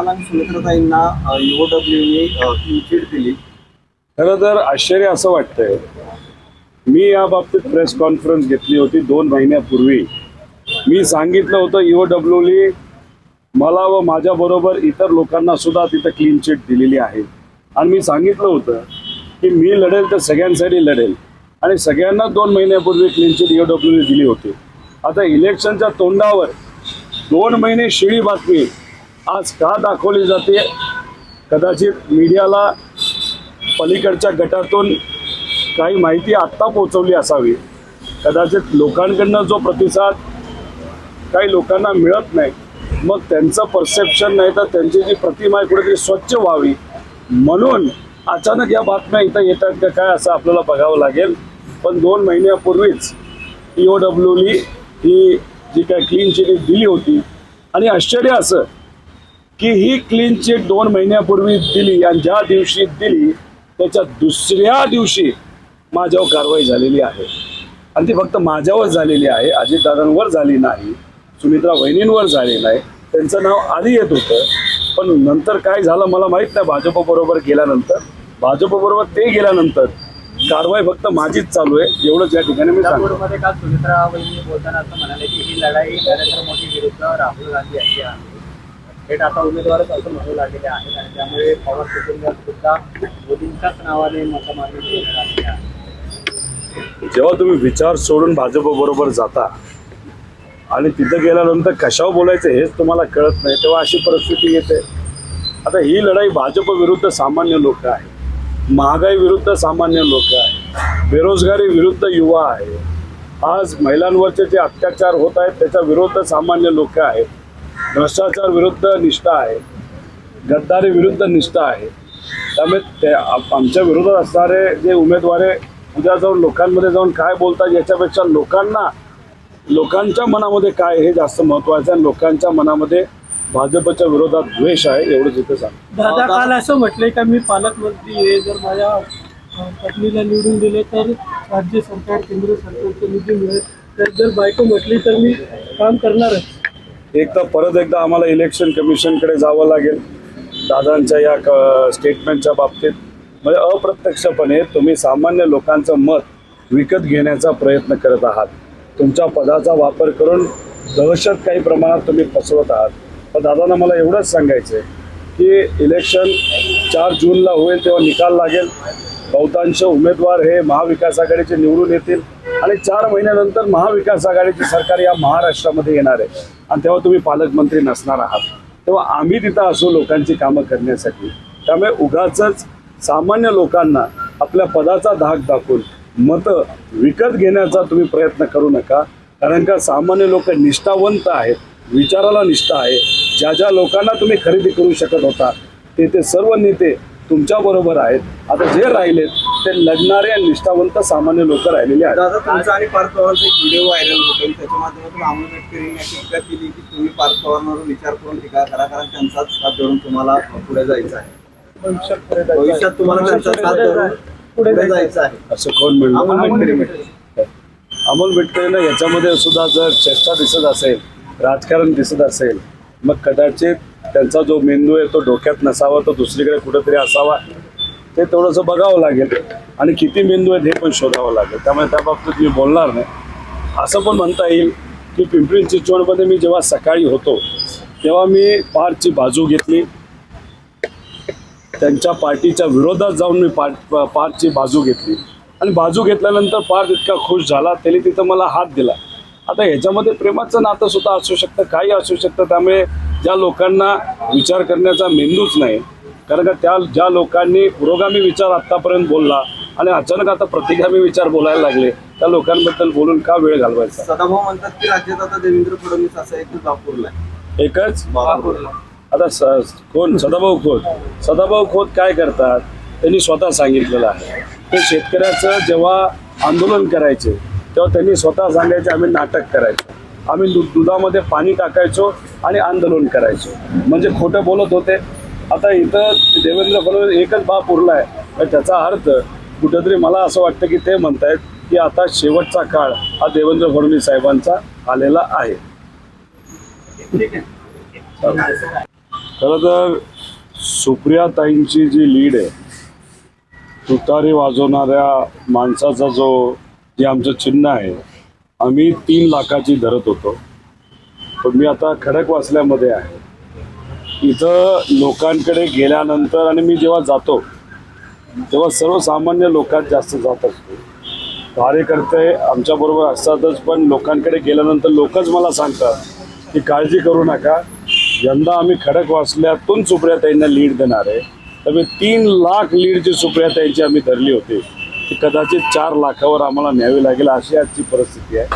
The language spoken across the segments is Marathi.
तुम्हाला आणि सुमित्रताईंना युओडब्ल्यूने क्लीन चिट दिली खरं तर आश्चर्य असं वाटतंय. मी या बाबतीत प्रेस कॉन्फरन्स घेतली होती दोन महिन्यापूर्वी. मी सांगितलं होतं युओडब्ल्यूली मला व माझ्याबरोबर इतर लोकांना सुद्धा तिथं क्लीन चिट दिलेली आहे. आणि मी सांगितलं होतं की मी लढेल तर सगळ्यांसाठी लढेल. आणि सगळ्यांना दोन महिन्यापूर्वी क्लीन चिट युओडब्ल्यूने दिली होती. आता इलेक्शनच्या तोंडावर दोन महिने शिळी बातमी आज का दाखवली जाते? कदाचित मीडियाला पलीकडच्या गटातून काही माहिती आत्ता पोचवली असावी. कदाचित लोकांकडनं जो प्रतिसाद काही लोकांना मिळत नाही मग त्यांचं परसेप्शन नाही तर त्यांची जी प्रतिमा आहे कुठेतरी स्वच्छ व्हावी. म्हणून अचानक या बातम्या इथं येतात का काय असं आपल्याला बघावं लागेल. पण दोन महिन्यापूर्वीच ई ओ डब्ल्यूनी ही जी काय क्लीन चिट दिली होती. आणि आश्चर्य असं की ही क्लीन चिट दोन महिन्यापूर्वी दिली आणि ज्या दिवशी दिली त्याच्या दुसऱ्या दिवशी माझ्यावर कारवाई झालेली आहे. आणि ती फक्त माझ्यावर झालेली आहे अजितदादांवर झाली नाही सुमित्रा वहिनींवर झाली नाही त्यांचं नाव आधी येत होतं. पण नंतर काय झालं मला माहीत नाही भाजपबरोबर गेल्यानंतर. भाजपबरोबर ते गेल्यानंतर कारवाई फक्त माझीच चालू आहे एवढंच या ठिकाणी मी सांगतो. सुमित्रा वहिनी बोलताना असं म्हणाले की ही लढाई नरेंद्र मोदी विरुद्ध राहुल गांधी यांची आहे. थेट आता उमेदवारच असं म्हणू लागलेले आहेत आणि त्यामुळे पवार कुटुंबात सुद्धा मोदींच्याच नावाने मतं मागणी जेव्हा तुम्ही विचार सोडून भाजपबरोबर जाता आणि तिथं गेल्यानंतर कशावर बोलायचं हेच तुम्हाला कळत नाही तेव्हा अशी परिस्थिती येते. आता ही लढाई भाजप विरुद्ध सामान्य लोक आहे महागाई विरुद्ध सामान्य लोक आहे बेरोजगारी विरुद्ध युवा आहे. आज महिलांवरचे जे अत्याचार होत आहेत त्याच्या विरुद्ध सामान्य लोक आहेत. भ्रष्टाचार विरुद्ध निष्ठा आहे. गद्दारी विरुद्ध निष्ठा आहे. त्यामुळे ते आमच्या विरोधात असणारे जे उमेदवार आहे उद्या जाऊन लोकांमध्ये जाऊन काय बोलतात याच्यापेक्षा लोकांना लोकांच्या मनामध्ये काय हे जास्त महत्वाचं आहे आणि लोकांच्या मनामध्ये भाजपच्या विरोधात द्वेष आहे एवढंच इथे सांग दादा काल असं म्हटलंय का मी पालकमंत्री आहे जर माझ्या पत्नीला निवडून दिले तर राज्य सरकार केंद्र सरकारचे निधी मिळेल. तर जर बायको म्हटली तर मी काम करणारच. एक तर परत एकदा आम्हाला इलेक्शन कमिशनकडे जावं लागेल. दादांच्या या क स्टेटमेंटच्या बाबतीत. म्हणजे अप्रत्यक्षपणे तुम्ही सामान्य लोकांचं मत विकत घेण्याचा प्रयत्न करत आहात. तुमच्या पदाचा वापर करून दहशत काही प्रमाणात तुम्ही फसवत आहात. पण दादांना मला एवढंच सांगायचं आहे की इलेक्शन चार जूनला होईल तेव्हा निकाल लागेल. बहुतांश उमेदवार हे महाविकास आघाडीचे निवडून येतील. आणि चार महिन्यानंतर महाविकास आघाडीचे सरकार या महाराष्ट्रामध्ये येणार आहे. आणि तेव्हा तुम्ही पालकमंत्री नसणार आहात. तेव्हा आम्ही तिथं असो लोकांची कामं करण्यासाठी. त्यामुळे उगाच सामान्य लोकांना आपल्या पदाचा धाक दाखवून मतं विकत घेण्याचा तुम्ही प्रयत्न करू नका. कारण का सामान्य लोक निष्ठावंत आहेत विचाराला निष्ठा आहे. ज्या ज्या लोकांना तुम्ही खरेदी करू शकत होता ते ते सर्व नेते तुमच्याबरोबर आहेत. आता जे राहिलेत ते लढणारे आणि निष्ठावंत सामान्य लोक राहिलेले आहेत. दादा तुमचा आणि पार्थ पवारचा एक व्हिडिओ व्हायरल होतो. आणि त्याच्या माध्यमातून अमोल मेटकरींनी अशी टीका केली की तुम्ही पार्थ पवारांवर विचार करून टीका करा कारण त्यांचाच हात धरून तुम्हाला पुढे जायचं आहे. भविष्यात तुम्हाला त्यांचाच हात धरून पुढे जायचं. जायचं आहे. असं कोण म्हणलं? अमोल मेटकरी म्हटले. अमोल मेटकरींना याच्यामध्ये सुद्धा जर चेष्टा दिसत असेल राजकारण दिसत असेल मग कदाचित त्यांचा जो मेंदू आहे तो डोक्यात नसावा तो दुसरीकडे कुठेतरी असावा ते थोडंसं बघावं लागेल. आणि किती मेंदू आहेत हे पण शोधावं लागेल. त्यामुळे त्या बाबतीत मी बोलणार नाही. असं पण म्हणता येईल की पिंपरी चिंचवडमध्ये मी जेव्हा सकाळी होतो तेव्हा मी पारची बाजू घेतली. त्यांच्या पार्टीच्या विरोधात जाऊन मी पार्ट पार्कची बाजू घेतली. आणि बाजू घेतल्यानंतर पार इतका खुश झाला त्याने तिथं मला हात दिला. आता ह्याच्यामध्ये प्रेमाचं नातं सुद्धा असू शकतं काही असू शकतं. त्यामुळे ज्या लोकांना विचार करण्याचा मेंदूच नाही कारण का त्या ज्या लोकांनी पुरोगामी विचार आत्तापर्यंत बोलला आणि अचानक आता प्रतिगामी विचार बोलायला लागले त्या लोकांबद्दल बोलून का वेळ घालवायचा? सदाभाऊ म्हणतात की राज्यात आता देवेंद्र फडणवीस असा एकच? बापूरला आता स कोण? सदाभाऊ खोत. सदाभाऊ खोत काय करतात? त्यांनी स्वतः सांगितलेलं आहे. ते शेतकऱ्याचं जेव्हा आंदोलन करायचे तेव्हा त्यांनी स्वतः सांगायचे आम्ही नाटक करायचो. आम्ही दुधामध्ये पाणी टाकायचो आणि आंदोलन करायचो. म्हणजे खोटं बोलत होते. आता इथं देवेंद्र फडणवीस एकच बाप उरला आहे. तर त्याचा अर्थ कुठेतरी मला असं वाटतं की ते म्हणतायत की आता शेवटचा काळ हा देवेंद्र फडणवीस साहेबांचा आलेला आहे. खरं तर सुप्रियाताईंची जी लीड आहे तुतारी वाजवणाऱ्या माणसाचा जो जे आमचं चिन्ह आहे आम्ही तीन लाखाची धरत होतो. पण मी आता खडक वाचल्यामध्ये आहे. इथं लोकांकडे गेल्यानंतर आणि मी जेव्हा जातो तेव्हा सर्वसामान्य लोकात जास्त जात असतो. कार्यकर्ते आमच्याबरोबर असतातच पण लोकांकडे गेल्यानंतर लोकच मला सांगतात की काळजी करू नका. यंदा आम्ही खडक वाचल्यातून सुप्रियाताईंना लीड देणार आहे. तर मी तीन लाख लीडची सुप्रियाताईंची आम्ही धरली होती. ती कदाचित चार लाखावर आम्हाला न्यावी लागेल अशी आजची परिस्थिती आहे.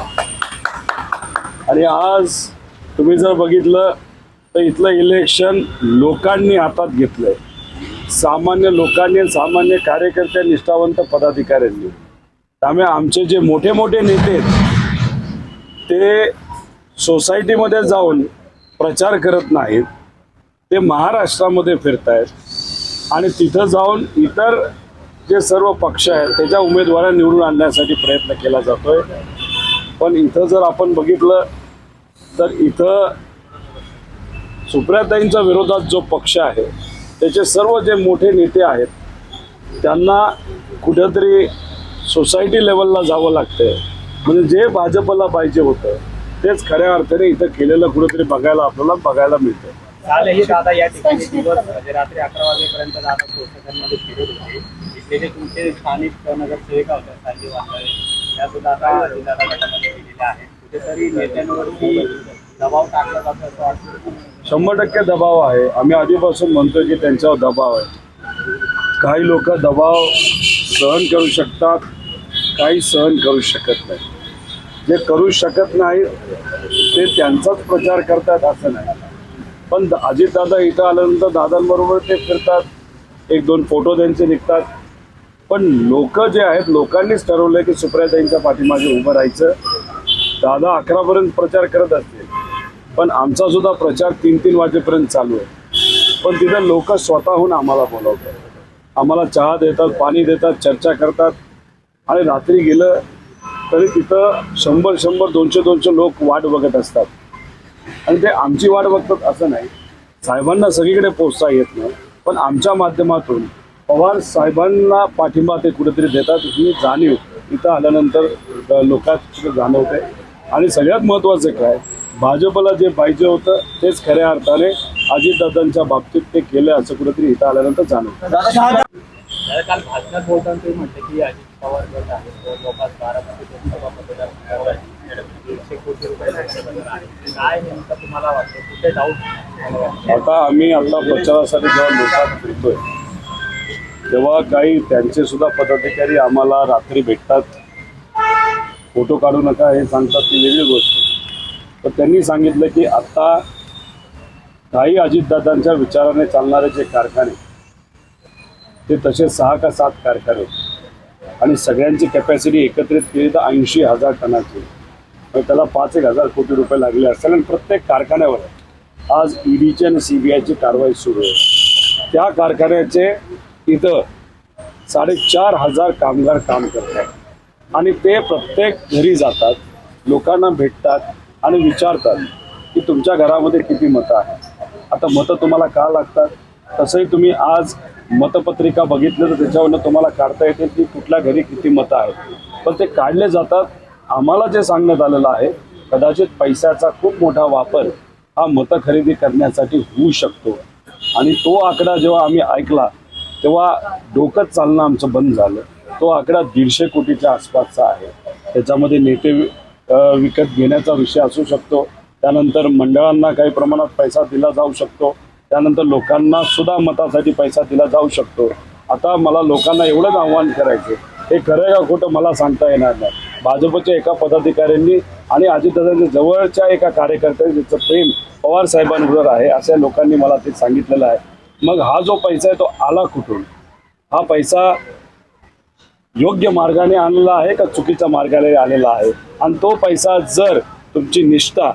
आणि आज तुम्ही जर बघितलं तर इथलं इलेक्शन लोकांनी हातात घेतलंय. सामान्य लोकांनी सामान्य कार्यकर्ते निष्ठावंत पदाधिकाऱ्यांनी. त्यामुळे आमचे जे मोठे मोठे नेते आहेत ते सोसायटीमध्ये जाऊन प्रचार करत नाहीत. ते महाराष्ट्रामध्ये फिरत आहेत आणि तिथं जाऊन इतर जे सर्व पक्ष आहेत त्याच्या उमेदवारा निवडून आणण्यासाठी प्रयत्न केला जातोय. पण इथं जर आपण बघितलं तर इथं सुप्रियाताईंच्या विरोधात जो पक्ष आहे त्याचे सर्व जे मोठे नेते आहेत त्यांना कुठेतरी सोसायटी लेवलला जावं लागतंय. म्हणजे जे भाजपला पाहिजे होतं तेच खऱ्या अर्थाने इथं केलेलं कुठेतरी बघायला आपल्याला बघायला मिळतं कालही दादा या ठिकाणी दिवस म्हणजे रात्री अकरा वाजेपर्यंत दादा फिरत होते. इथले जे तुमचे स्थानिक नगरसेविका होत्या संजीव सुद्धा आता गटामध्ये गेलेल्या आहेत. कुठेतरी नेत्यांवरती दबाव टाकला जातो असं वाटतं. शंभर टक्के दबाव आहे. आम्ही आधीपासून म्हणतो की त्यांच्यावर दबाव आहे. काही लोक दबाव सहन करू शकतात काही सहन करू शकत नाही. जे करू शकत नाही ते त्यांचाच प्रचार करतात असं नाही. पण अजितदादा इथं आल्यानंतर दादांबरोबर ते फिरतात एक दोन फोटो त्यांचे निघतात. पण लोक जे आहेत लोकांनीच ठरवलं की सुप्रियाताईंच्या पाठीमागे उभं राहायचं. दादा अकरापर्यंत प्रचार करत असतील. पण आमचा सुद्धा प्रचार तीन तीन वाजेपर्यंत चालू आहे. पण तिथं लोक स्वतःहून आम्हाला बोलवतात. आम्हाला चहा देतात पाणी देतात चर्चा करतात. आणि रात्री गेलं तरी तिथं शंभर शंभर दोनशे दोनशे लोक वाट बघत असतात. आणि ते आमची वाट बघतात असं नाही. साहेबांना सगळीकडे पोचता येत नाही. पण आमच्या माध्यमातून पवार साहेबांना पाठिंबा ते कुठेतरी देतात. ही जाणीव इथं आल्यानंतर अ, लोकांत जाणवते. आणि सगळ्यात महत्त्वाचं काय भाजपला जे पाहिजे होतं तेच खऱ्या अर्थाने अजितदादांच्या बाबतीत ते केलं असं कुठेतरी इथं आल्यानंतर जाणवतं. दादा काल भाषणात बोलताना तुम्ही म्हटले की अजित पवार गट आहे तो जवळपास बारामती लोकसभा मतदारसंघावर दीडशे कोटी रुपये त्यांच्याबद्दल आहे. काय नेमकं तुम्हाला वाटतं? कुठे डाऊट आता आम्ही आता प्रचारासाठी जेव्हा लोकात फिरतोय तेव्हा काही त्यांचे सुद्धा पदाधिकारी आम्हाला रात्री भेटतात. फोटो काढू नका हे सांगतात ती वेगळी गोष्ट. तर त्यांनी सांगितलं की आता काही अजितदादांच्या विचाराने चालणारे जे कारखाने ते तसे सहा का सात कारखाने आणि सगळ्यांची कॅपॅसिटी एकत्रित केली तर ऐंशी हजार टनाची. मग त्याला पाच एक हजार कोटी रुपये लागले असतील आणि प्रत्येक कारखान्यावर आज ईडीची आणि सी बी आयची कारवाई सुरू आहे. त्या कारखान्याचे इथं साडेचार हजार कामगार काम करतात आणि ते प्रत्येक घरी जातात लोकांना भेटतात आणि विचारतात की तुमच्या घरामध्ये किती मतं आहेत. आता मतं तुम्हाला का लागतात? तसंही तुम्ही आज मतपत्रिका बघितलं तर त्याच्यावरनं तुम्हाला काढता येते की कुठल्या घरी किती मतं आहेत. पण ते काढले जातात. आम्हाला जे सांगण्यात आलेलं आहे कदाचित पैशाचा खूप मोठा वापर हा मतं खरेदी करण्यासाठी होऊ शकतो. आणि तो आकडा जेव्हा आम्ही ऐकला तेव्हा डोकंच चालणं आमचं बंद झालं. तो आकडा दीडशे कोटीच्या आसपासचा आहे. त्याच्यामध्ये नेते विकत घेण्याचा विषय असू शकतो. त्यानंतर मंडळांना काही प्रमाणात पैसा दिला जाऊ शकतो. त्यानंतर लोकांना सुद्धा मतासाठी पैसा दिला जाऊ शकतो. आता मला लोकांना एवढंच आव्हान करायचं हे खरं आहे का खोटं मला सांगता येणार नाही. भाजपच्या एका पदाधिकाऱ्यांनी आणि अजितदादांच्या जवळच्या एका कार्यकर्त्यांनी ज्याचं प्रेम पवार साहेबांवर आहे अशा लोकांनी मला ते सांगितलेलं आहे. मग हा जो पैसा आहे तो आला कुठून? हा पैसा योग्य मार्गाने आणलेला आहे का चुकीच्या मार्गाने आलेला आहे? आणि तो पैसा जर तुमची निष्ठा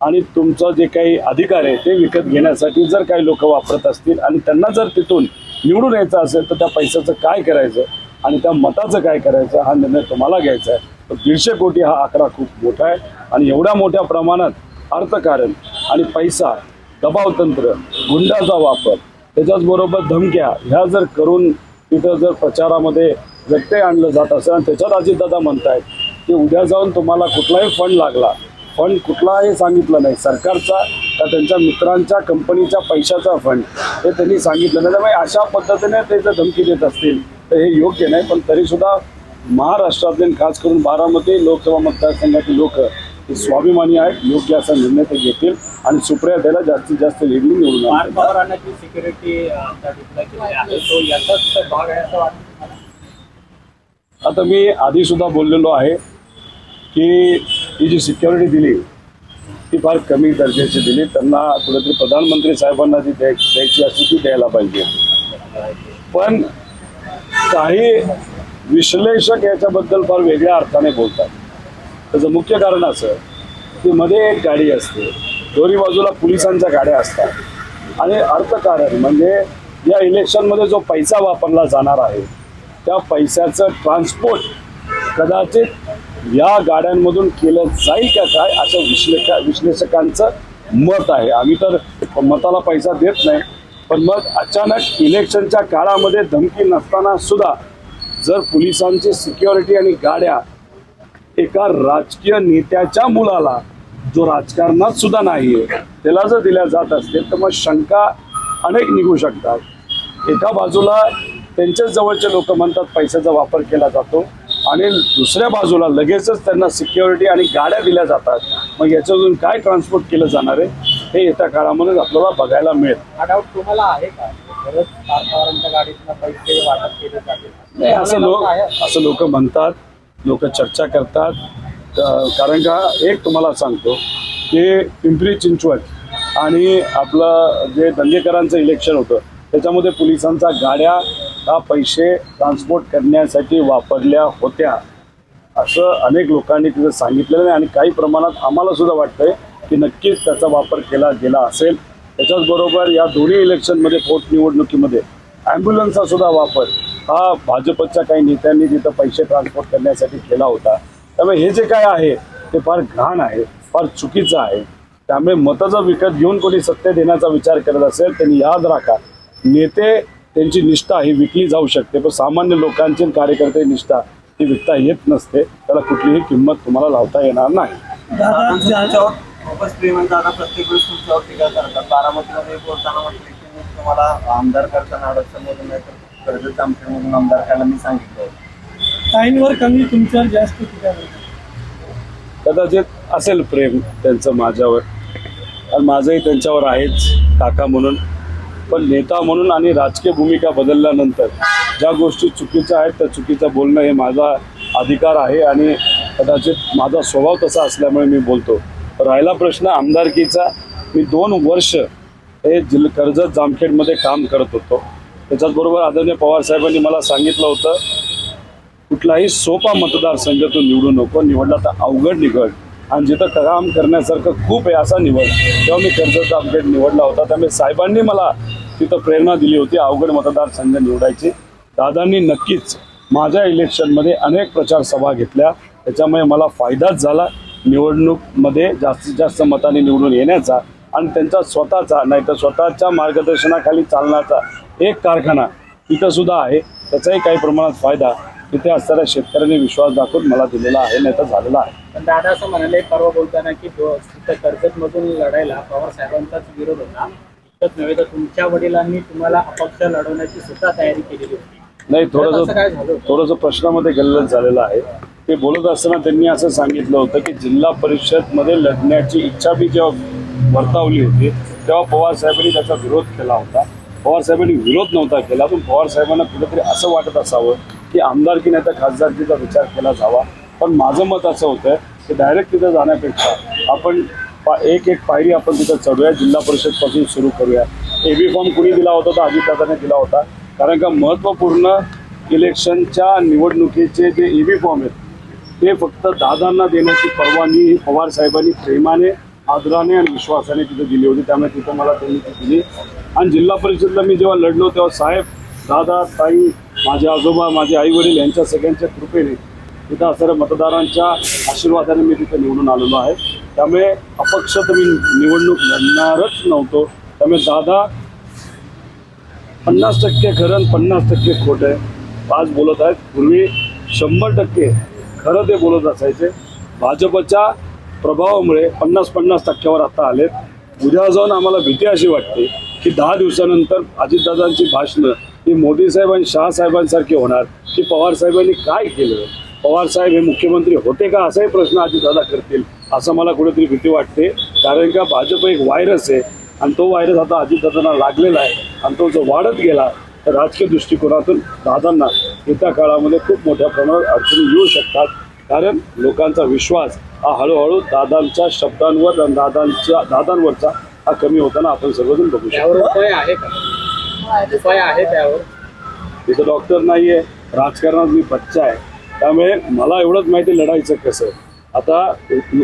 आणि तुमचं जे काही अधिकार आहे ते विकत घेण्यासाठी जर काही लोक वापरत असतील आणि त्यांना जर तिथून निवडून यायचं असेल तर त्या पैशाचं काय करायचं आणि त्या मताचं काय करायचं हा निर्णय तुम्हाला घ्यायचा आहे. तर दीडशे कोटी हा आकडा खूप मोठा आहे आणि एवढ्या मोठ्या प्रमाणात अर्थकारण आणि पैसा दबावतंत्र गुंडाचा वापर त्याच्याचबरोबर धमक्या ह्या जर करून तिथं जर प्रचारामध्ये व्यत्यय आणलं जात असेल आणि त्याच्यात अजितदादा म्हणतायत की उद्या जाऊन तुम्हाला कुठलाही फंड लागला फंड कुठलाही सांगितलं नाही. सरकारचा का त्यांच्या मित्रांच्या कंपनीच्या पैशाचा फंड हे त्यांनी सांगितलं नाही. त्यामुळे अशा पद्धतीने ते जर धमकी देत असतील तर हे योग्य नाही. पण तरीसुद्धा महाराष्ट्रातले आणि खास करून बारामती लोकसभा मतदारसंघातील लोक हे स्वाभिमानी आहेत. योग्य असा निर्णय ते घेतील आणि सुप्रिया द्यायला जास्तीत जास्त लीडनी निवडून सिक्युरिटी डिप्लॉय केली आहे तो याचाच भाग आहे असं वाटतं तुम्हाला? आता मी आधी सुद्धा बोललेलो आहे की ही जी सिक्युरिटी दिली ती फार कमी दर्जाची दिली. त्यांना कुठेतरी प्रधानमंत्री साहेबांना जी द्याय- द्यायची असती ती द्यायला पाहिजे. पण काही विश्लेषक याच्याबद्दल फार वेगळ्या अर्थाने बोलतात. त्याचं मुख्य कारण असं की मध्ये एक गाडी असते. दोन्ही बाजूला पोलिसांच्या गाड्या असतात. आणि अर्थकारण म्हणजे या इलेक्शनमध्ये जो पैसा वापरला जाणार आहे त्या पैशाचं ट्रान्सपोर्ट कदाचित या गाड्यांमधून केलं जाईल का काय असं विश्लेषा विश्लेषकांचं मत आहे. आम्ही तर मताला पैसा देत नाही पण मग अचानक इलेक्शनच्या काळामध्ये धमकी नसताना सुद्धा जर पोलिसांची सिक्युरिटी आणि गाड्या एका राजकीय नेत्याच्या मुलाला जो राजकारणात सुद्धा नाहीये त्याला जर दिल्या जात असतील तर मग शंका अनेक निघू शकतात. एका बाजूला त्यांच्याच जवळचे लोक म्हणतात पैशाचा वापर केला जातो आणि दुसऱ्या बाजूला लगेचच त्यांना सिक्युरिटी आणि गाड्या दिल्या जातात. मग याच्यातून काय ट्रान्सपोर्ट केलं जाणार आहे हे येत्या काळामध्ये आपल्याला बघायला मिळेल. तुम्हाला आहे का? नाही असं लोक? असं लोक म्हणतात लोक चर्चा करतात. कारण का एक तुम्हाला सांगतो की पिंपरी चिंचवड आणि आपलं जे दंगेकरांचं इलेक्शन होतं त्याच्यामध्ये पोलिसांचा गाड्या हा पैसे ट्रान्सपोर्ट करण्यासाठी वापरल्या होत्या. असं अनेक लोकांनी तिथं सांगितलेलं आहे आणि काही प्रमाणात आम्हाला सुद्धा वाटतंय की नक्कीच त्याचा वापर केला गेला असेल. त्याच्याचबरोबर या दोन्ही इलेक्शनमध्ये पोटनिवडणुकीमध्ये ॲम्ब्युलन्सचा सुद्धा वापर. हा भाजपच्या काही नेत्यांनी तिथं पैसे ट्रान्सपोर्ट करण्यासाठी केला होता. त्यामुळे हे जे काय आहे ते फार घाण आहे फार चुकीचं आहे. त्यामुळे मतं जर विकत घेऊन कोणी सत्य देण्याचा विचार करत असेल त्यांनी याद राखा. नेते त्यांची निष्ठा ही विकली जाऊ शकते पण सामान्य लोकांची कार्यकर्ते निष्ठा ती विकता येत नसते. त्याला कुठलीही किंमत तुम्हाला लावता येणार नाही. दादा दादांचं ज्या- तुमच्यावर खूपच प्रेम आहे. दादा प्रत्येक वेळेस तुमच्यावर टीका करतात. बारामतीमध्ये बोलताना म्हटलं की मी तुम्हाला आमदार करताना अडचणमधून नाही तर कर्जत जामखेडमधून आमदार करायला मी सांगितलं. ताईंवर कमी तुमच्यावर जास्त टीका करतात. कदाचित असेल प्रेम त्यांचं माझ्यावर. आणि माझंही त्यांच्यावर आहेच काका म्हणून. पण नेता म्हणून आणि राजकीय भूमिका बदलल्यानंतर ज्या गोष्टी चुकीच्या आहेत त्या चुकीचं बोलणं हे माझा अधिकार आहे आणि कदाचित माझा स्वभाव तसा असल्यामुळे मी बोलतो. राहिला प्रश्न आमदारकीचा. मी दोन वर्ष हे जिल कर्जत जामखेडमध्ये काम करत होतो. त्याच्याचबरोबर आदरणीय पवार साहेबांनी मला सांगितलं होतं कुठलाही सोपा मतदारसंघ तू निवडू नको निवडला तर अवघड निवड आणि जिथं काम करण्यासारखं खूप आहे असा निवड. तेव्हा मी कर्जत जामखेड निवडला होता त्यामुळे साहेबांनी मला तिथं प्रेरणा दिली होती. अवघड मतदारसंघ निवडायची. दादांनी नक्कीच माझ्या इलेक्शनमध्ये अनेक प्रचार सभा घेतल्या. त्याच्यामुळे मला फायदाच झाला. निवडणूकमध्ये जास्तीत जास्त मताने निवडून येण्याचा आणि त्यांचा स्वतःचा नाही तर स्वतःच्या मार्गदर्शनाखाली चालण्याचा एक कारखाना तिथंसुद्धा आहे. त्याचाही काही प्रमाणात फायदा तिथे असणाऱ्या शेतकऱ्यांनी विश्वास दाखवून मला दिलेला आहे नाही तर झालेला आहे. पण दादा असं म्हणाले परवा बोलताना की दो- तिथं लढायला पवार साहेबांचाच विरोध होता. नव्हे तर तुमच्या वडिलांनी तुम्हाला अपक्ष लढवण्याची सुद्धा तयारी केलेली होती. नाही थोडंसं? थोडंसं प्रश्नामध्ये गल्लत झालेलं आहे. ते बोलत असताना त्यांनी असं सांगितलं होतं की जिल्हा परिषदमध्ये लढण्याची इच्छा बी जेव्हा वर्तावली होती तेव्हा पवार साहेबांनी त्याचा विरोध केला होता. पवार साहेबांनी विरोध नव्हता केला पण पवार साहेबांना कुठेतरी असं वाटत असावं की आमदारकी नाही तर खासदारकीचा विचार केला जावा. पण माझं मत असं होतं की डायरेक्ट तिथं जाण्यापेक्षा आपण पा एक एक पायरी आपण तिथं चढूया. जिल्हा परिषदपासून सुरू करूया. ए बी फॉर्म कुणी दिला होता तर अजितदादाने दिला होता. कारण का महत्त्वपूर्ण इलेक्शनच्या निवडणुकीचे जे ई बी फॉर्म आहेत ते फक्त दादांना देण्याची परवानगी ही पवार साहेबांनी प्रेमाने आदराने आणि विश्वासाने तिथं दिली होती. त्यामुळे तिथं मला त्यांनी ती दिली. आणि जिल्हा परिषदला मी जेव्हा लढलो तेव्हा साहेब दादा ताई माझे आजोबा माझे आईवडील यांच्या सगळ्यांच्या कृपेने तिथं असणाऱ्या मतदारांच्या आशीर्वादाने मी तिथं निवडून आलेलो आहे. त्यामुळे अपक्ष तर मी निवडणूक लढणारच नव्हतो. त्यामुळे दादा पन्नास टक्के खरं आणि पन्नास टक्के खोट आहे. आज बोलत आहेत. पूर्वी शंभर टक्के खरं ते बोलत असायचे. भाजपच्या प्रभावामुळे पन्नास पन्नास टक्क्यावर आता आलेत. उद्या जाऊन आम्हाला भीती अशी वाटते की दहा दिवसानंतर अजितदादांची भाषणं ही मोदी साहेब आणि शहासाहेबांसारखी होणार की पवार साहेबांनी काय केलं? पवार साहेब हे मुख्यमंत्री होते का? असाही प्रश्न अजितदादा करतील असं मला कुठेतरी भीती वाटते. कारण का भाजप एक व्हायरस आहे आणि तो व्हायरस आता अजितदादांना लागलेला आहे. आणि तो जो वाढत गेला तर राजकीय दृष्टिकोनातून दादांना येत्या काळामध्ये खूप मोठ्या प्रमाणात अडचणी येऊ शकतात. कारण लोकांचा विश्वास हा हळूहळू दादांच्या शब्दांवर आणि दादांच्या दादांवरचा हा कमी होताना आपण सर्वजण बघू शकतो. उपाय आहे का? उपाय आहे त्यावर? इथं डॉक्टर नाही आहे राजकारणात मी बच्चा आहे. त्यामुळे मला एवढंच माहिती लढायचं कसं. आता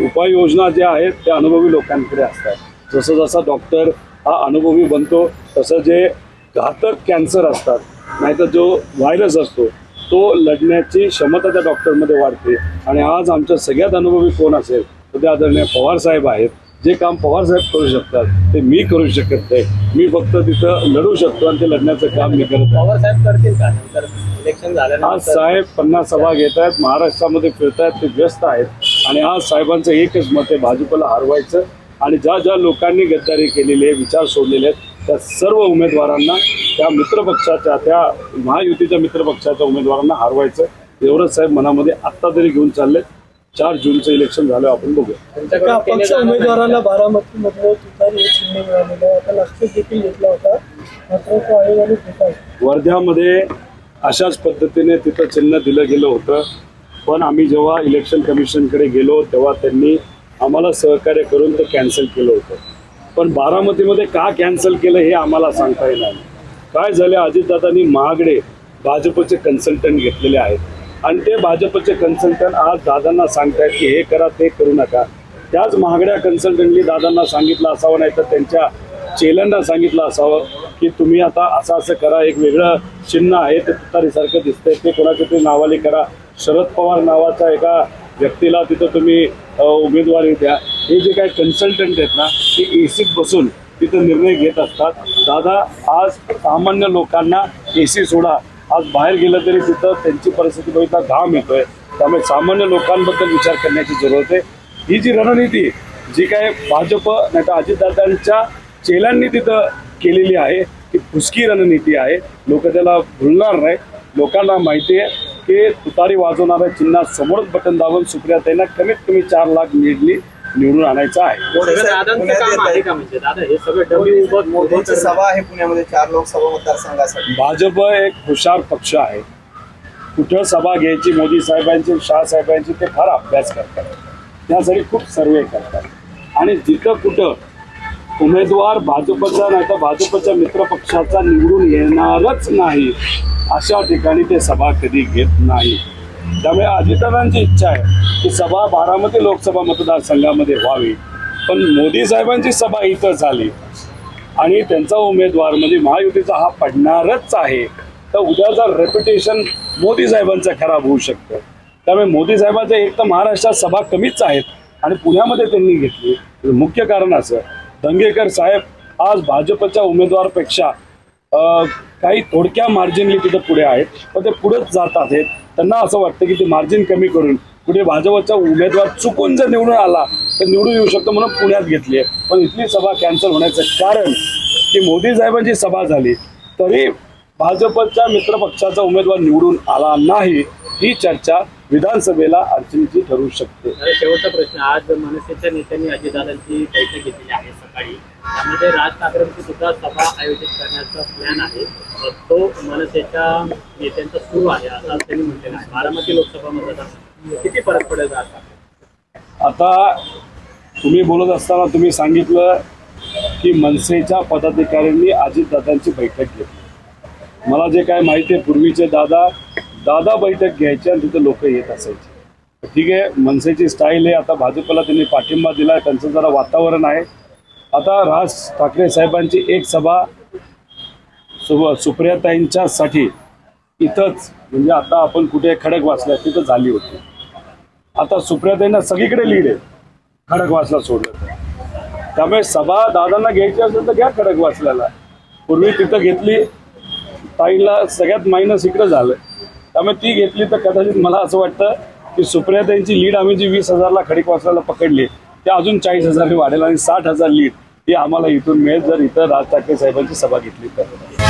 उपाययोजना ज्या आहेत त्या अनुभवी लोकांकडे असतात. जसं जसा डॉक्टर हा अनुभवी बनतो तसं जे घातक कॅन्सर असतात नाहीतर जो व्हायरस असतो तो लढण्याची क्षमता त्या डॉक्टरमध्ये वाढते. आणि आज आमच्या सगळ्यात अनुभवी कोण असेल तर ते आदरणीय पवार साहेब आहेत. जे काम पवार साहेब करू शकतात ते मी करू शकत नाही. मी फक्त तिथं लढू शकतो आणि ते लढण्याचं काम मी करत पवार साहेब करतील का? नंतर इलेक्शन आज झाल्यानंतर साहेब पन्नास सभा घेत आहेत महाराष्ट्रामध्ये फिरतायत ते व्यस्त आहेत. आणि आज साहेबांचं एकच मत आहे भाजपला हरवायचं. आणि ज्या ज्या लोकांनी गद्दारी केलेली आहे विचार सोडलेले आहेत त्या सर्व उमेदवारांना त्या मित्रपक्षाच्या त्या महायुतीच्या मित्रपक्षाच्या उमेदवारांना हरवायचं. एवढंच साहेब मनामध्ये आत्ता तरी घेऊन चालले चार जूनचं इलेक्शन झालं आपण बघूया. अपक्ष. उमेदवाराला बारामतीमधलं तुतारी एक चिन्ह मिळालेलं आहे. आता लक्षात देखील घेतला होता. मात्र तो आयोगाने फेटाळला. वर्ध्यामध्ये अशाच पद्धतीने तिथं चिन्ह दिलं गेलं होतं. पण आम्ही जेव्हा इलेक्शन कमिशनकडे गेलो तेव्हा त्यांनी आम्हाला सहकार्य करून ते कॅन्सल केलं होतं. पण बारामतीमध्ये का कॅन्सल केलं हे आम्हाला सांगता येणार नाही. काय झालं अजितदादांनी महागडे भाजपचे कन्सल्टंट घेतलेले आहेत. आणि ते भाजपचे कन्सल्टंट आज दादांना सांगतायत की हे करा ते करू नका. त्याच महागड्या कन्सल्टंटनी दादांना सांगितलं असावं नाही तर त्यांच्या चेल्यांना सांगितलं असावं की तुम्ही आता असं असं करा एक वेगळं चिन्ह आहे ते तुतारीसारखं दिसतंय ते कोणाच्या तरी नावाने करा. शरद पवार नावाचा एका व्यक्तीला तिथं तुम्ही उमेदवारी द्या. हे जे काही कन्सल्टंट आहेत ना ते एसीत बसून तिथं निर्णय घेत असतात. दादा आज सामान्य लोकांना एसी सोडा. आज बाहेर गेलं तरी तिथं त्यांची परिस्थिती बघितला घाम येतोय. त्यामुळे सामान्य लोकांबद्दल विचार करण्याची जरूरत आहे. ही जी रणनीती जी काय भाजप नाही तर अजितदादांच्या चेलांनी तिथं केलेली आहे ती फुसकी रणनीती आहे. लोक त्याला भुलणार नाही. लोकांना माहिती आहे की तुतारी वाजवणाऱ्या चिन्हात समोरच बटन दाबून सुप्रियाताईंना कमीत कमी चार लाख मिळली. निवडून आणायचं आहे. म्हणजे? हे मोदींची. सभा आहे पुण्यामध्ये चार लोकसभा मतदारसंघासाठी. भाजप एक हुशार पक्ष आहे. कुठं सभा घ्यायची मोदी साहेबांची शाह साहेबांची ते फार अभ्यास करतात. त्यासाठी खूप सर्वे करतात. आणि जिथं कुठं उमेदवार भाजपचा नाही तर भाजपच्या मित्रपक्षाचा निवडून येणारच नाही अशा ठिकाणी ते सभा कधी घेत नाही. त्यामुळे अजितदादांची इच्छा आहे की सभा बारामती लोकसभा मतदारसंघामध्ये व्हावी. पण मोदी साहेबांची सभा इथं झाली आणि त्यांचा उमेदवार म्हणजे महायुतीचा हा पडणारच आहे. तर उद्याचा रेप्युटेशन मोदी साहेबांचं खराब होऊ शकतं. त्यामुळे मोदी साहेबांचं एक तर महाराष्ट्रात सभा कमीच आहेत आणि पुण्यामध्ये त्यांनी घेतली. मुख्य कारण असं. दंगेकर साहेब आज भाजपच्या उमेदवारापेक्षा काही थोडक्या मार्जिनली तिथं पुढे आहेत. पण ते पुढेच जातात आहेत त्यांना असं वाटतं की ते मार्जिन कमी करून पुढे भाजपचा उमेदवार चुकून जर निवडून आला तर निवडून येऊ शकतो म्हणून पुण्यात घेतली आहे. पण इथली सभा कॅन्सल होण्याचं कारण की मोदी साहेबांची सभा झाली तरी भाजपच्या मित्रपक्षाचा उमेदवार निवडून आला नाही ही चर्चा विधानसभेला अडचणीची ठरू शकते. शेवटचा प्रश्न आज मनसेच्या नेत्यांनी अजितदादांची बैठक घेतलेली आहे सकाळी. त्यामध्ये राज ठाकरेंची सुद्धा सभा आयोजित करण्याचा प्लॅन आहे. तो मनसेच्या नेत्यांचा सुरू आहे असं त्यांनी म्हटलेलं आहे. बारामती लोकसभा मतदार किती फरक पडेल आता? आता तुम्ही बोलत असताना तुम्ही सांगितलं की मनसेच्या पदाधिकाऱ्यांनी अजितदादांची बैठक घेतली. मला जे काय माहिती आहे पूर्वीचे दादा दादा बैठक घ्यायची आणि तिथे लोक येत असायचे. ठीक आहे मनसेची स्टाईल आहे. आता भाजपला त्यांनी पाठिंबा दिला त्यांचं जरा वातावरण आहे. आता राज ठाकरे साहेबांची एक सभा सु सुप्रियाताईंच्यासाठी इथंच म्हणजे आता आपण कुठे खडक वाचल्या तिथं झाली होती. आता सुप्रियाताईंना सगळीकडे लीड आहे. खडकवासला सोडलं त्यामुळे सभा दादांना घ्यायची असेल तर घ्या खडकवासल्याला पूर्वी तिथं घेतली. ताईला सगळ्यात मायनस इकडं झालं. त्यामुळे ती घेतली तर कदाचित मला असं वाटतं की सुप्रियाताईंची लीड आम्ही जी वीस हजारला खडकवासल्याला पकडली ते अजून चाळीस हजार वाढेल आणि साठ हजार लीड ही आम्हाला इथून मिळेल जर इथं राज ठाकरे साहेबांची सभा घेतली तर.